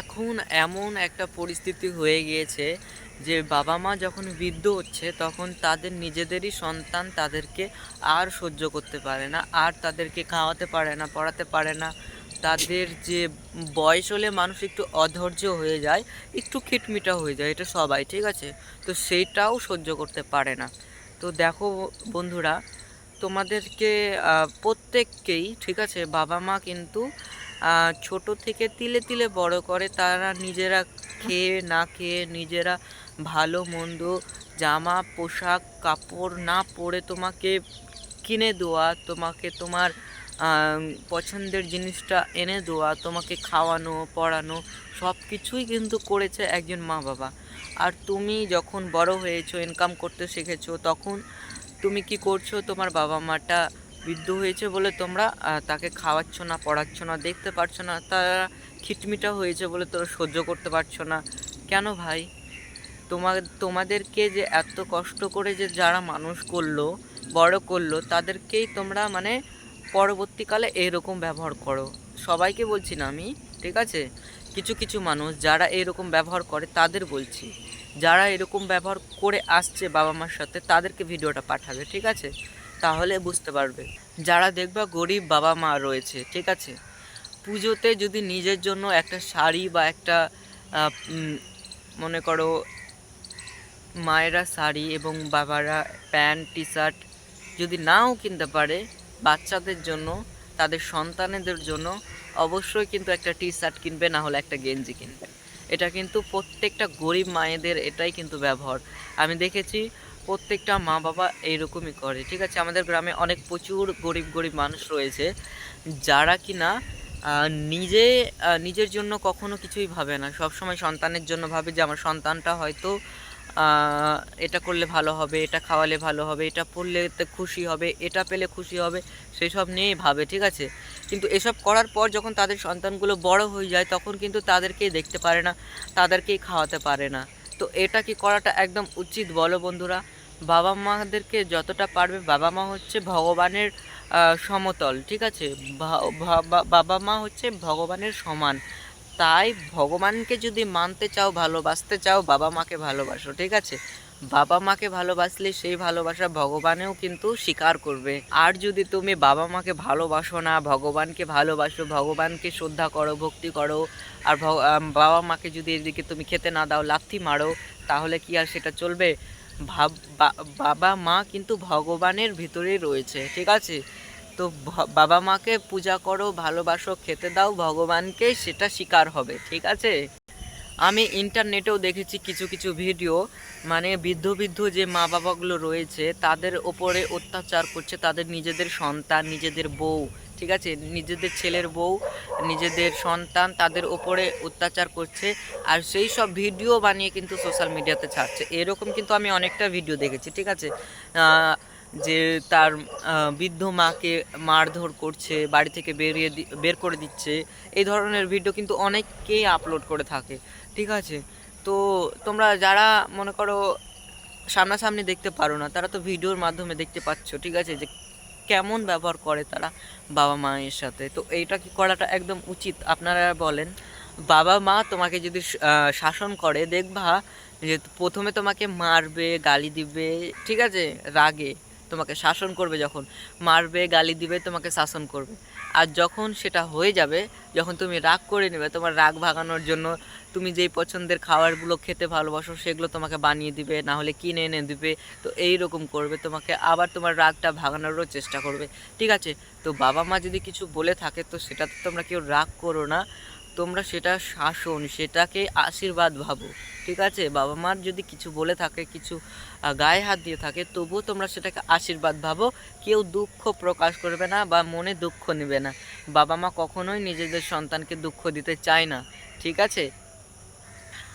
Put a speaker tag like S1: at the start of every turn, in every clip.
S1: এখন এমন একটা পরিস্থিতি হয়ে গিয়েছে যে বাবা মা যখন বৃদ্ধ হচ্ছে, তখন তাদের নিজেদেরই সন্তান তাদেরকে আর সহ্য করতে পারে না, আর তাদেরকে খাওয়াতে পারে না, পড়াতে পারে না। তাদের যে বয়স হলে মানুষ একটু অধৈর্য হয়ে যায়, একটু খিটমিটা হয়ে যায়, এটা সবাই, ঠিক আছে? তো সেইটাও সহ্য করতে পারে না। তো দেখো বন্ধুরা, তোমাদেরকে প্রত্যেককেই, ঠিক আছে, বাবা মা কিন্তু ছোট থেকে তিলে তিলে বড় করে তারা নিজেরা খেয়ে না খেয়ে নিজেরা ভালো মন্দ জামা, পোশাক, কাপড় না পরে তোমাকে কিনে দেওয়া, তোমাকে তোমার পছন্দের জিনিসটা এনে দেওয়া, তোমাকে খাওয়ানো, পড়ানো সব কিছুই কিন্তু করেছে একজন মা বাবা। আর তুমি যখন বড় হয়েছো ইনকাম করতে শিখেছো, তখন তুমি কি করছ? তোমার বাবা মাটা বৃদ্ধ হয়েছে বলে তোমরা তাকে খাওয়াচ্ছ না, পড়াচ্ছ না, দেখতে পারছ না, তারা খিটমিটা হয়েছে বলে তোরা সহ্য করতে পারছ না। কেন ভাই? তোমার, তোমাদেরকে যে এত কষ্ট করে যে যারা মানুষ করল, বড় করল, তাদেরকেই তোমরা মানে পরবর্তীকালে এরকম ব্যবহার করো। সবাইকে বলছি না আমি, ঠিক আছে? কিছু কিছু মানুষ যারা এরকম ব্যবহার করে, তাদের বলছি। যারা এরকম ব্যবহার করে আসছে বাবা মার সাথে, তাদেরকে ভিডিওটা পাঠাবে, ঠিক আছে? তাহলে বুঝতে পারবে। যারা দেখবা গরিব বাবা মা রয়েছে, ঠিক আছে? পুজোতে যদি নিজের জন্য একটা শাড়ি বা একটা মনে করো, মায়েরা শাড়ি এবং বাবারা প্যান্ট টি শার্ট যদি নাও কিনতে পারে, বাচ্চাদের জন্য, তাদের সন্তানেদের জন্য, অবশ্যই কিন্তু একটা টি শার্ট কিনবে, না হলে একটা গেঞ্জি কিনবে। এটা কিন্তু প্রত্যেকটা গরিব মায়েদের এটাই কিন্তু ব্যবহার। আমি দেখেছি প্রত্যেকটা মা বাবা এইরকমই করে, ঠিক আছে? আমাদের গ্রামে অনেক প্রচুর গরিব গরিব মানুষ রয়েছে, যারা কি না নিজে নিজের জন্য কখনো কিছুই ভাবে না। সব সময় সন্তানের জন্য ভাবে যে, আমার সন্তানটা হয়তো এটা করলে ভালো হবে, এটা খাওয়ালে ভালো হবে, এটা পড়লে খুশি হবে, এটা পেলে খুশি হবে, সেসব নিয়েই ভাবে, ঠিক আছে? কিন্তু এসব করার পর যখন তাদের সন্তানগুলো বড় হয়ে যায়, তখন কিন্তু তাদেরকেই দেখতে পারে না, তাদেরকেই খাওয়াতে পারে না। তো এটা কি করাটা একদম উচিত বলো বন্ধুরা? বাবা মাদেরকে যতটা পারবে বাবা মা হচ্ছে ভগবানের সমতল, ঠিক আছে? বাবা মা হচ্ছে ভগবানের সমান। তাই ভগবানকে যদি মানতে চাও, ভালোবাসতে চাও, বাবা মাকে ভালোবাসো, ঠিক আছে? বাবা মাকে ভালোবাসলে সেই ভালোবাসা ভগবানেও কিন্তু স্বীকার করবে। আর যদি তুমি বাবা মাকে ভালোবাসো না, ভগবানকে ভালোবাসো, ভগবানকে শ্রদ্ধা করো, ভক্তি করো, আর বাবা মাকে যদি এদিকে তুমি খেতে না দাও, লাথি মারো, তাহলে কি আর সেটা চলবে? ভাব বাবা মা কিন্তু ভগবানের ভিতরেই রয়েছে, ঠিক আছে? তো বাবা মাকে পূজা করো, ভালোবাসো, খেতে দাও, ভগবানকে সেটা স্বীকার হবে, ঠিক আছে? আমি ইন্টারনেটেও দেখেছি কিছু কিছু ভিডিও মানে বৃদ্ধ বৃদ্ধ যে মা বাবাগুলো রয়েছে, তাদের ওপরে অত্যাচার করছে, তাদের নিজেদের সন্তান, নিজেদের বউ ঠিক আছে? নিজেদের ছেলের বউ, নিজেদের সন্তান, তাদের ওপরে অত্যাচার করছে আর সেই সব ভিডিও বানিয়ে কিন্তু সোশ্যাল মিডিয়াতে ছাড়ছে। এরকম কিন্তু আমি অনেকটা ভিডিও দেখেছি, ঠিক আছে? যে তার বৃদ্ধ মাকে মারধর করছে, বাড়ি থেকে বেরিয়ে বের করে দিচ্ছে, এই ধরনের ভিডিও কিন্তু অনেককেই আপলোড করে থাকে, ঠিক আছে? তো তোমরা যারা মনে করো সামনাসামনি দেখতে পারো না, তারা তো ভিডিওর মাধ্যমে দেখতে পাচ্ছ, ঠিক আছে? যে কেমন ব্যবহার করে তারা বাবা মায়ের সাথে? তো এইটা কি করাটা একদম উচিত? আপনারা বলেন, বাবা মা তোমাকে যদি শাসন করে, দেখবা যে প্রথমে তোমাকে মারবে, গালি দিবে, ঠিক আছে? রাগে তোমাকে শাসন করবে যখন। মারবে, গালি দিবে, তোমাকে শাসন করবে। আর যখন সেটা হয়ে যাবে, যখন তুমি রাগ করে নেবে, তোমার রাগ ভাগানোর জন্য তুমি যেই পছন্দের খাবারগুলো খেতে ভালোবাসো সেগুলো তোমাকে বানিয়ে দিবে, না হলে কিনে এনে দিবে, তো এই রকম করবে, তোমাকে আবার তোমার রাগটা ভাগানোরও চেষ্টা করবে। ঠিক আছে? তো বাবা মা যদি কিছু বলে থাকে, তো সেটাতে তোমরা কেউ রাগ করো না, তোমরা সেটা শাসন, সেটাকে আশীর্বাদ ভাবো। ঠিক আছে? বাবা মার যদি কিছু বলে থাকে, কিছু গায়ে হাত দিয়ে থাকে, তবুও তোমরা সেটাকে আশীর্বাদ ভাবো। কেউ দুঃখ প্রকাশ করবে না বা মনে দুঃখ নেবে না। বাবা মা কখনোই নিজেদের সন্তানকে দুঃখ দিতে চায় না। ঠিক আছে?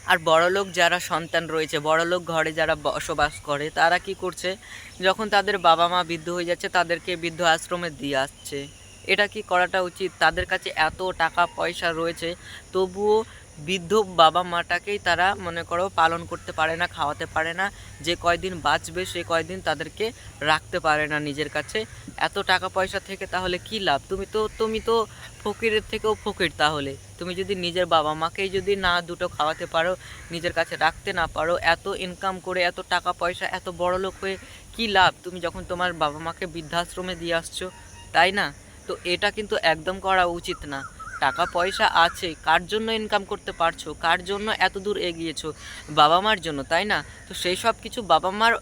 S1: আর বড়লোক যারা সন্তান রয়েছে, বড়লোক ঘরে যারা বসবাস করে, তারা কি করছে? যখন তাদের বাবা মা বৃদ্ধ হয়ে যাচ্ছে, তাদেরকে বৃদ্ধ আশ্রমে দিয়ে আসছে। এটা কি করাটা উচিত? তাদের কাছে এত টাকা পয়সা রয়েছে, তবুও বৃদ্ধ বাবা মাটাকেই তারা, মনে করো, পালন করতে পারে না, খাওয়াতে পারে না। যে কয়দিন বাঁচবে, সে কয়দিন তাদেরকে রাখতে পারে না নিজের কাছে। এত টাকা পয়সা থেকে তাহলে কি লাভ? তুমি তো তুমি তো ফকিরের থেকেও ফকির তাহলে। তুমি যদি নিজের বাবা মাকেই যদি না, দুটো খাওয়াতে পারো, নিজের কাছে রাখতে না পারো, এত ইনকাম করে, এত টাকা পয়সা, এত বড় লোক হয়ে কি লাভ? তুমি যখন তোমার বাবা মাকে বৃদ্ধাশ্রমে দিয়ে আসছো, তাই না? তো এটা কিন্তু একদম করা উচিত না। টাকা পয়সা আছে, কার জন্য ইনকাম করতে পারছ, কার জন্য এত দূর এগিয়েছো? বাবা মার জন্য, তাই না? তো সেই সব কিছু বাবা মার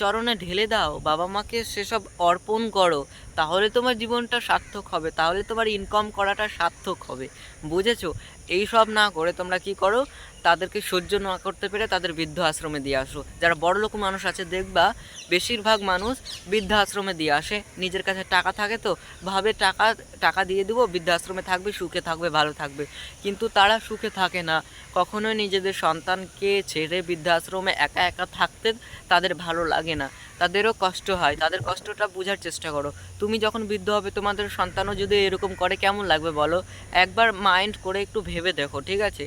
S1: চরণে ঢেলে দাও বাবা মাকে সেসব অর্পণ করো, তাহলে তোমার জীবনটা সার্থক হবে, তাহলে তোমার ইনকাম করাটা সার্থক হবে। বুঝেছ? এই সব না করে তোমরা কি করো? তাদেরকে সহ্য না করতে পেরে তাদের বৃদ্ধ আশ্রমে দিয়ে আসো। যারা বড় লোক মানুষ আছে, দেখবা বেশিরভাগ মানুষ বৃদ্ধাশ্রমে দিয়ে আসে। নিজের কাছে টাকা থাকে তো, ভাবে টাকা টাকা দিয়ে দেবো, বৃদ্ধাশ্রমে থাকবে, সুখে থাকবে, ভালো থাকবে। কিন্তু তারা সুখে থাকে না। কখনোই নিজেদের সন্তানকে ছেড়ে বৃদ্ধাশ্রমে একা একা থাকতে তাদের ভালো লাগে না। তাদেরও কষ্ট হয়। তাদের কষ্টটা বোঝার চেষ্টা করো। তুমি যখন বৃদ্ধ হবে, তোমাদের সন্তানও যদি এরকম করে, কেমন লাগবে বলো? একবার মাইন্ড করে একটু ভেবে দেখো, ঠিক আছে?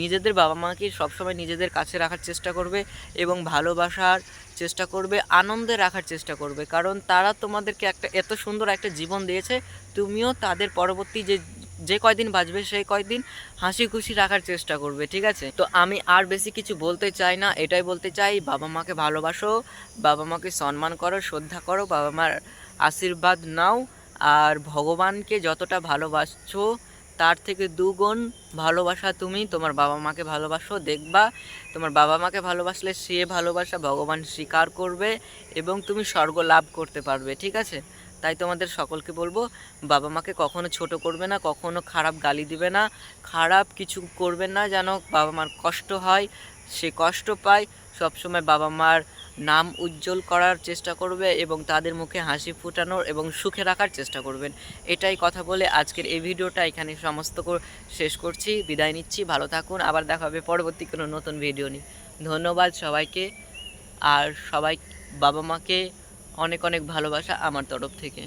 S1: নিজেদের বাবা মাকে সবসময় নিজেদের কাছে রাখার চেষ্টা করবে এবং ভালোবাসার চেষ্টা করবে, আনন্দে রাখার চেষ্টা করবে। কারণ তারা তোমাদেরকে একটা, এত সুন্দর একটা জীবন দিয়েছে, তুমিও তাদের পরবর্তী যে যে কয়দিন বাঁচবে সেই কয়দিন হাসি খুশি রাখার চেষ্টা করবে, ঠিক আছে? তো আমি আর বেশি কিছু বলতে চাই না, এটাই বলতে চাই, বাবা মাকে ভালোবাসো, বাবা মাকে সম্মান করো, শ্রদ্ধা করো, বাবা মার আশীর্বাদ নাও, আর ভগবানকে যতটা ভালোবাসছো, তার থেকে দুগুণ ভালোবাসা তুমি, তোমার বাবা মাকে ভালোবাসো, দেখবা, তোমার বাবা মাকে ভালোবাসলে সে ভালোবাসা ভগবান স্বীকার করবে, এবং তুমি স্বর্গ লাভ করতে পারবে, ঠিক আছে? তাই তোমাদের সকলকে বলব, বাবা মাকে কখনো ছোট করবে না, কখনো খারাপ গালি দিবে না, খারাপ কিছু করবে না যেন বাবা মার কষ্ট হয়, সে কষ্ট পায়, সবসময় বাবা মার নাম উজ্জ্বল করার চেষ্টা করবে এবং তাদের মুখে হাসি ফুটানোর এবং সুখে রাখার চেষ্টা করবেন। এটাই কথা বলে আজকের এই ভিডিওটা এখানে সমস্ত শেষ করছি, বিদায় নিচ্ছি, ভালো থাকুন, আবার দেখা হবে পরবর্তী কোনো নতুন ভিডিও নিয়ে। ধন্যবাদ সবাইকে, আর সবাই বাবা মাকে অনেক অনেক ভালোবাসা আমার তরফ থেকে।